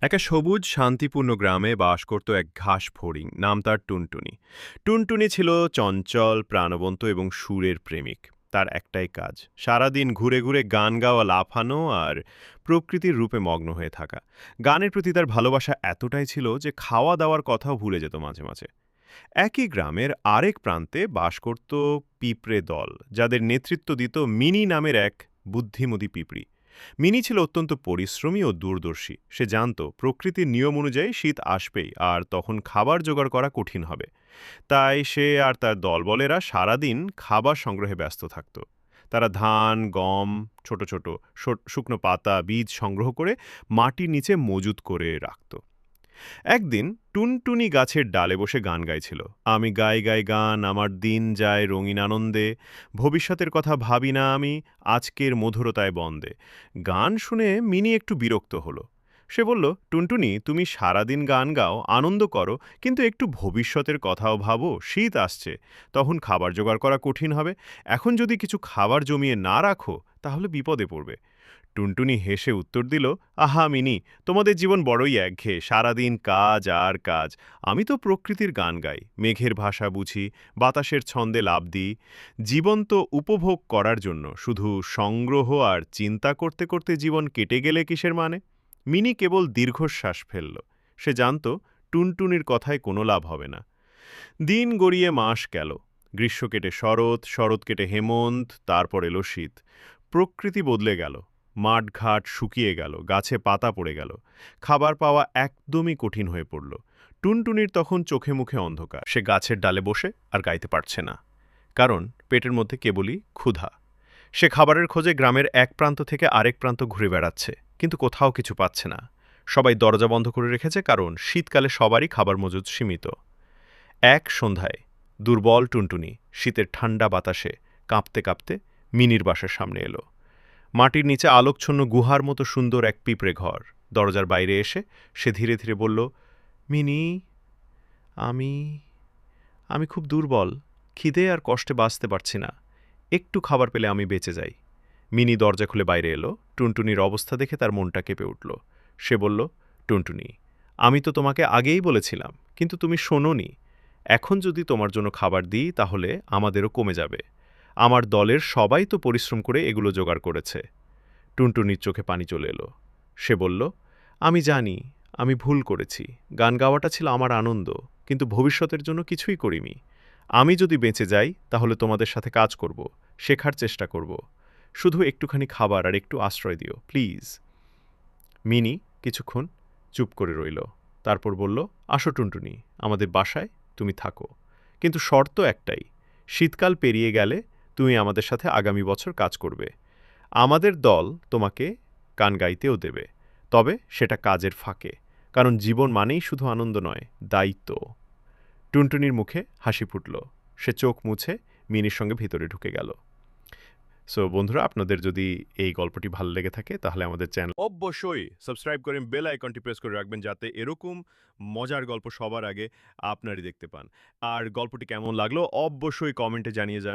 একটা সবুজ, শান্তিপূর্ণ গ্রামে বাস করত এক ঘাস ফড়িং, নাম তার টুনটুনি। টুনটুনি ছিল চঞ্চল, প্রাণবন্ত এবং সুরের প্রেমিক। তার একটাই কাজ, সারাদিন ঘুরে ঘুরে গান গাওয়া, লাফানো আর প্রকৃতির রূপে মগ্ন হয়ে থাকা। গানের প্রতি তার ভালোবাসা এতটাই ছিল যে খাওয়া দাওয়ার কথাও ভুলে যেত মাঝে মাঝে। একই গ্রামের আরেক প্রান্তে বাস করত পিঁপড়ে দল, যাদের নেতৃত্ব দিত মিনি নামের এক বুদ্ধিমতী পিঁপড়ি। মিনি ছিল অত্যন্ত পরিশ্রমী ও দূরদর্শী। সে জানত, প্রকৃতির নিয়ম অনুযায়ী শীত আসবেই, আর তখন খাবার জোগাড় করা কঠিন হবে। তাই সে আর তার দলবলেরা সারাদিন খাবার সংগ্রহে ব্যস্ত থাকত। তারা ধান, গম, ছোট ছোট শুকনো পাতা, বীজ সংগ্রহ করে মাটির নিচে মজুত করে রাখত। একদিন টুনটুনি গাছের ডালে বসে গান গাইছিল। আমি গাই গাই গান, আমার দিন যায় রঙিন আনন্দে, ভবিষ্যতের কথা ভাবি না আমি, আজকের মধুরতায় বন্দে। গান শুনে মিনি একটু বিরক্ত হলো। সে বলল, টুনটুনি, তুমি সারাদিন গান গাও, আনন্দ করো, কিন্তু একটু ভবিষ্যতের কথাও ভাবো, শীত আসছে, তখন খাবার জোগাড় করা কঠিন হবে। এখন যদি কিছু খাবার জমিয়ে না রাখো, তাহলে বিপদে পড়বে। টুনটুনি হেসে উত্তর দিল, আহা মিনি, তোমাদের জীবন বড়ই একঘেয়ে, সারাদিন কাজ আর কাজ। আমি তো প্রকৃতির গান গাই, মেঘের ভাষা বুঝি, বাতাসের ছন্দে লাভ দিই। জীবন তো উপভোগ করার জন্য, শুধু সংগ্রহ আর চিন্তা করতে করতে জীবন কেটে গেলে কিসের মানে? মিনি কেবল দীর্ঘশ্বাস ফেলল। সে জানত, টুনটুনির কথায় কোনো লাভ হবে না। দিন গড়িয়ে মাস গেল। গ্রীষ্ম কেটে শরৎ শরৎ কেটে হেমন্ত, তারপর এলো শীত। প্রকৃতি বদলে গেল। মাঠঘাট শুকিয়ে গেল, গাছে পাতা পড়ে গেল। খাবার পাওয়া একদমই কঠিন হয়ে পড়ল। টুনটুনির তখন চোখে মুখে অন্ধকার। সে গাছের ডালে বসে আর গাইতে পারছে না। কারণ পেটের মধ্যে কেবলই ক্ষুধা। সে খাবারের খোঁজে গ্রামের এক প্রান্ত থেকে আরেক প্রান্ত ঘুরে বেড়াচ্ছে, কিন্তু কোথাও কিছু পাচ্ছে না। সবাই দরজা বন্ধ করে রেখেছে, কারণ শীতকালে সবারই খাবার মজুদ সীমিত। এক সন্ধ্যায়, দুর্বল টুনটুনি শীতের ঠান্ডা বাতাসে কাঁপতে কাঁপতে মিনির বাসার সামনে এলো। মাটির নিচে আলোকছন্ন গুহার মতো সুন্দর এক পিঁপড়ে ঘর। দরজার বাইরে এসে সে ধীরে ধীরে বলল, মিনি, আমি আমি খুব দুর্বল, খিদে আর কষ্টে বাঁচতে পারছি না। একটু খাবার পেলে আমি বেঁচে যাই। মিনি দরজা খুলে বাইরে এলো। টুনটুনির অবস্থা দেখে তার মনটা কেঁপে উঠল। সে বলল, টুনটুনি, আমি তো তোমাকে আগেই বলেছিলাম, কিন্তু তুমি শোনোনি। এখন যদি তোমার জন্য খাবার দিই, তাহলে আমাদেরও কমে যাবে। আমার দলের সবাই তো পরিশ্রম করে এগুলো জোগাড় করেছে। টুনটুনির চোখে পানি চলে এলো। সে বলল, আমি জানি, আমি ভুল করেছি। গান গাওয়াটা ছিল আমার আনন্দ, কিন্তু ভবিষ্যতের জন্য কিছুই করিনি। আমি যদি বেঁচে যাই, তাহলে তোমাদের সাথে কাজ করব, শেখার চেষ্টা করব। শুধু একটুখানি খাবার আর একটু আশ্রয় দিও, প্লিজ। মিনি কিছুক্ষণ চুপ করে রইল। তারপর বলল, আসো টুনটুনি, আমাদের বাসায় তুমি থাকো। কিন্তু শর্ত একটাই, শীতকাল পেরিয়ে গেলে তুমি আমাদের সাথে আগামী বছর কাজ করবে। আমাদের দল তোমাকে গান গাইতেও দেবে, তবে সেটা কাজের ফাঁকে, কারণ জীবন মানেই শুধু আনন্দ নয়, দায়িত্ব। টুনটুনির মুখে হাসি ফুটল, সে চোখ মুছে মিনির সঙ্গে ভিতরে ঢুকে গেল। সো বন্ধুরা, আপনাদের যদি এই গল্পটি ভালো লেগে থাকে, তাহলে আমাদের চ্যানেল অবশ্যই সাবস্ক্রাইব করেন বেল আইকনটি প্রেস করে রাখবেন, যাতে এরকম মজার গল্প সবার আগে আপনারই দেখতে পান। আর গল্পটি কেমন লাগল, অবশ্যই কমেন্টে জানিয়ে যান